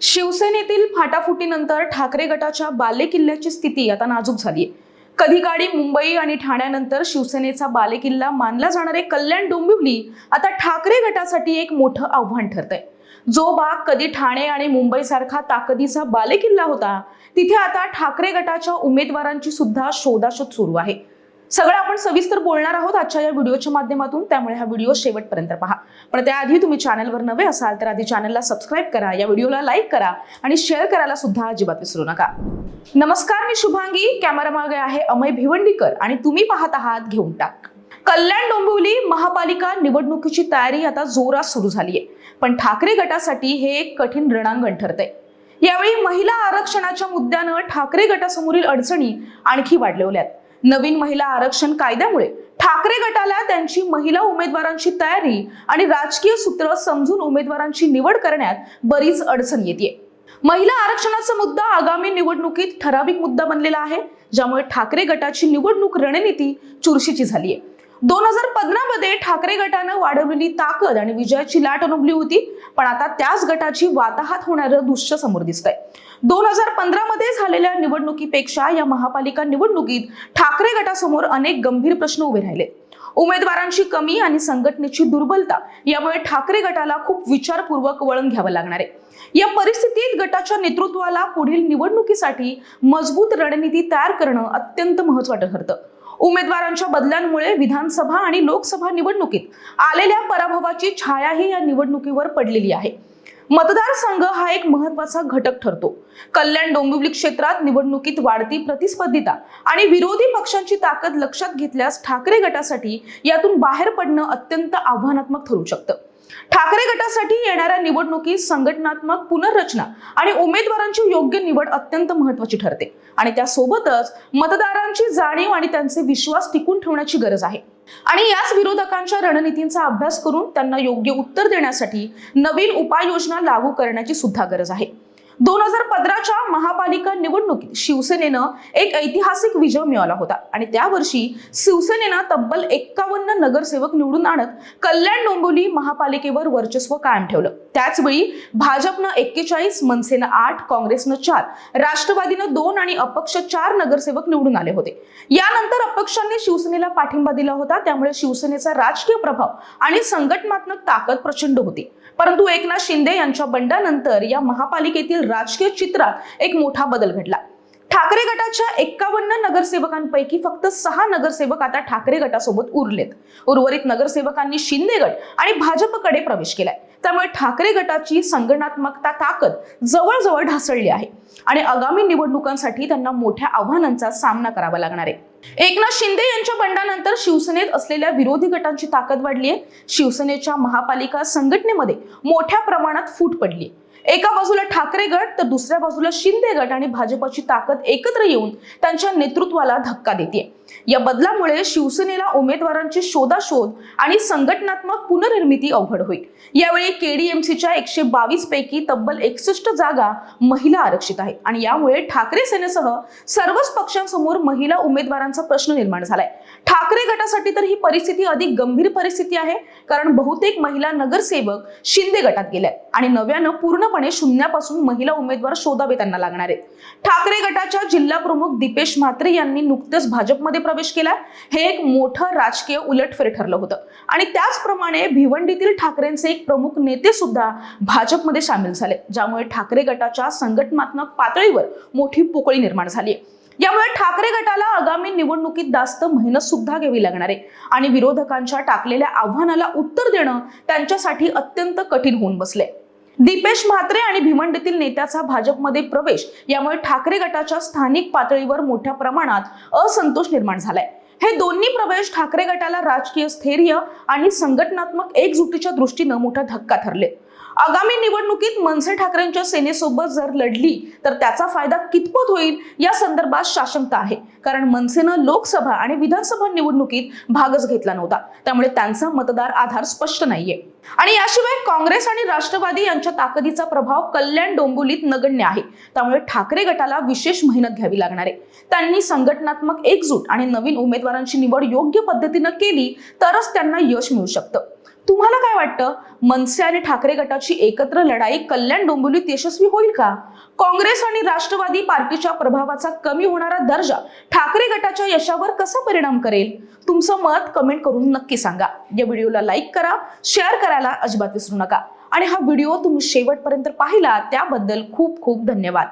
शिवसेनेतील फाटाफुटीनंतर ठाकरे गटाच्या बालेकिल्ल्याची स्थिती आता नाजूक झाली आहे कधी काळी मुंबई आणि ठाण्यानंतर शिवसेनेचा बालेकिल्ला मानला जाणारे कल्याण डोंबिवली आता ठाकरे गटासाठी एक मोठं आव्हान ठरत आहे जो भाग कधी ठाणे आणि मुंबईसारखा ताकदीचा बालेकिल्ला होता तिथे आता ठाकरे गटाच्या उमेदवारांची सुद्धा शोधाशोध सुरू आहे. सगळं आपण सविस्तर बोलणार आहोत आजच्या या व्हिडिओच्या माध्यमातून. त्यामुळे हा व्हिडिओ शेवटपर्यंत पहा. पण त्याआधी तुम्ही चॅनलवर नवे असाल तर आधी चॅनलला सबस्क्राईब करा या व्हिडिओला लाईक करा आणि शेअर करायला सुद्धा अजिबात विसरू नका. नमस्कार मी शुभांगी. कॅमेरा मागे आहे अमय भिवंडीकर आणि तुम्ही पाहत आहात घेऊन टाक. कल्याण डोंबिवली महापालिका निवडणुकीची तयारी आता जोरात सुरू झाली आहे पण ठाकरे गटासाठी हे एक कठीण रणांगण ठरतंय. यावेळी महिला आरक्षणाच्या मुद्द्यानं ठाकरे गटासमोरील अडचणी आणखी वाढलेल्या आहेत. नवीन महिला आरक्षण कायद्यामुळे ठाकरे गटाला त्यांची महिला उमेदवारांची तयारी आणि राजकीय सूत्र समजून उमेदवारांची निवड करण्यात बरीच अडचण येते महिला आरक्षणाचा मुद्दा आगामी निवडणुकीत ठराविक मुद्दा बनलेला आहे ज्यामुळे ठाकरे गटाची निवडणूक रणनीती चुरशीची झाली आहे दोन हजार पंधरा मध्ये ठाकरे गटानं वाढवलेली ताकद आणि विजयाची लाट अनुभवली होती पण आता त्याच गटाची वाताहात होणारं दृश्य समोर दिसतंय. दोन हजार पंधरा मध्ये झालेल्या निवडणुकीपेक्षा या महापालिका निवडणुकीत ठाकरे गटासमोर अनेक गंभीर प्रश्न उभे राहिले. उमेदवारांची कमी आणि संघटनेची दुर्बलता यामुळे ठाकरे गटाला खूप विचारपूर्वक वळण घ्यावं लागणार आहे. या परिस्थितीत गटाच्या नेतृत्वाला पुढील निवडणुकीसाठी मजबूत रणनीती तयार करणं अत्यंत महत्वाचं ठरतं. उमेदवारांच्या बदल्यांमुळे विधानसभा आणि लोकसभा निवडणुकीत आलेल्या पराभवाची छायाही या निवडणुकीवर पडलेली आहे. मतदारसंघ हा एक महत्त्वाचा घटक ठरतो. कल्याण डोंबिवली क्षेत्रात निवडणुकीत वाढती प्रतिस्पर्धिता आणि विरोधी पक्षांची ताकद लक्षात घेतल्यास ठाकरे गटासाठी यातून बाहेर पडणं अत्यंत आव्हानात्मक ठरू शकतं. ठाकरे गटासाठी येणाऱ्या निवडणुकीत संघटनात्मक पुनर्रचना आणि उमेदवारांची योग्य निवड अत्यंत महत्वाची ठरते. आणि त्यासोबतच मतदारांची जाणीव आणि त्यांचे विश्वास टिकून ठेवण्याची गरज आहे. आणि याच विरोधकांच्या रणनीतींचा अभ्यास करून त्यांना योग्य उत्तर देण्यासाठी नवीन उपाययोजना लागू करण्याची सुद्धा गरज आहे. दोन हजार पंधराच्या महापालिका निवडणुकीत शिवसेनेनं एक ऐतिहासिक विजय मिळवला होता. आणि त्या वर्षी शिवसेनेनं तब्बल एक्कावन्न नगरसेवक निवडून आणत कल्याण डोंबिवली महापालिकेवर वर्चस्व कायम ठेवलं. त्याचवेळी भाजपनं एक्केचाळीस मनसेनं आठ काँग्रेसनं चार राष्ट्रवादीनं दोन आणि अपक्ष चार नगरसेवक निवडून आले होते. यानंतर अपक्षांनी शिवसेनेला पाठिंबा दिला होता त्यामुळे शिवसेनेचा राजकीय प्रभाव आणि संघटनात्मक ताकद प्रचंड होती. परंतु एकनाथ शिंदे यांच्या बंडानंतर या महापालिकेतील राजकीय चित्रात एक मोठा बदल घडला. ठाकरे गटाच्या एक्कावन्न नगरसेवकांपैकी फक्त सहा नगरसेवक आता ठाकरे गटासोबत उरलेत. उर्वरित नगरसेवकांनी शिंदे गट आणि भाजपकडे प्रवेश केलाय. त्यामुळे ठाकरे गटाची संगणात्मकता ताकद जवळजवळ ढासळली आहे. आणि आगामी निवडणुकांसाठी त्यांना मोठ्या आव्हानांचा सामना करावा लागणार आहे. एकनाथ शिंदे यांच्या बंडानंतर शिवसेनेत असलेल्या विरोधी गटांची ताकद वाढली आहे शिवसेनेच्या महापालिका संघटनेमध्ये मोठ्या प्रमाणात फूट पडली एका बाजूला ठाकरे गट तर दुसऱ्या बाजूला शिंदे गट आणि भाजपची ताकद एकत्र येऊन त्यांच्या नेतृत्वाला धक्का देते या बदलामुळे शिवसेनेला उमेदवारांची शोधाशोध आणि संघटनात्मक पुनर्निर्मिती अवघड होईल. यावेळी केडीएमसीच्या एकशे बावीस पैकी तब्बल एकसष्ट जागा महिला आरक्षित आहे आणि यामुळे ठाकरे सेनेसह सर्वच पक्षांसमोर महिला मतदारांचा प्रश्न निर्माण झालाय. ठाकरे गटासाठी तर ही परिस्थिती अधिक गंभीर परिस्थिती आहे कारण बहुतेक महिला नगरसेवक शिंदे गटात गेल्या आणि नव्यानं पूर्णपणे शून्यापासून महिला उमेदवार शोधावे त्यांना लागणार आहेत. ठाकरे गटाच्या जिल्हा प्रमुख दीपेश म्हात्रे यांनी नुकतेच भाजपमध्ये प्रवेश केला हे एक मोठं राजकीय उलटफेर ठरलं होतं. आणि त्याचप्रमाणे भिवंडीतील ठाकरेंचे एक प्रमुख नेते सुद्धा भाजपमध्ये सामील झाले ज्यामुळे ठाकरे गटाच्या संघटनात्मक पातळीवर मोठी पोकळी निर्माण झाली आहे. यामुळे ठाकरे गटाला आगामी निवडणुकीत जास्त मेहनत सुद्धा घ्यावी लागणार आहे. आणि विरोधकांच्या टाकलेल्या आव्हानाला उत्तर देणं त्यांच्यासाठी अत्यंत कठीण होऊन बसले दीपेश म्हात्रे आणि भिवंडीतील नेत्याचा भाजपमध्ये प्रवेश यामुळे ठाकरे गटाच्या स्थानिक पातळीवर मोठ्या प्रमाणात असंतोष निर्माण झालाय. हे दोन्ही प्रवेश ठाकरे गटाला राजकीय स्थैर्य आणि संघटनात्मक एकजुटीच्या दृष्टीनं मोठा धक्का ठरले आगामी निवडणुकीत मनसे ठाकरेंच्या सेनेसोबत जर लढली तर त्याचा फायदा कितपत होईल या संदर्भात साशंकता आहे. कारण मनसेनं लोकसभा आणि विधानसभा निवडणुकीत भागच घेतला नव्हता. त्यामुळे त्यांचा मतदार आधार स्पष्ट नाहीये. आणि याशिवाय काँग्रेस आणि राष्ट्रवादी यांच्या ताकदीचा प्रभाव कल्याण डोंबिवलीत नगण्य आहे. त्यामुळे ठाकरे गटाला विशेष मेहनत घ्यावी लागणार आहे. त्यांनी संघटनात्मक एकजूट आणि नवीन उमेदवारांची निवड योग्य पद्धतीनं केली तरच त्यांना यश मिळू शकतं. तुम्हाला काय वाटतं? मनसे आणि ठाकरे गटाची एकत्र लढाई कल्याण डोंबिवलीत यशस्वी होईल का? काँग्रेस आणि राष्ट्रवादी पार्टीच्या प्रभावाचा कमी होणारा दर्जा ठाकरे गटाच्या यशावर कसा परिणाम करेल? तुमचं मत कमेंट करून नक्की सांगा. या व्हिडिओला लाईक करा शेअर करायला अजिबात विसरू नका. आणि हा व्हिडिओ तुम्ही शेवटपर्यंत पाहिला त्याबद्दल खूप खूप धन्यवाद.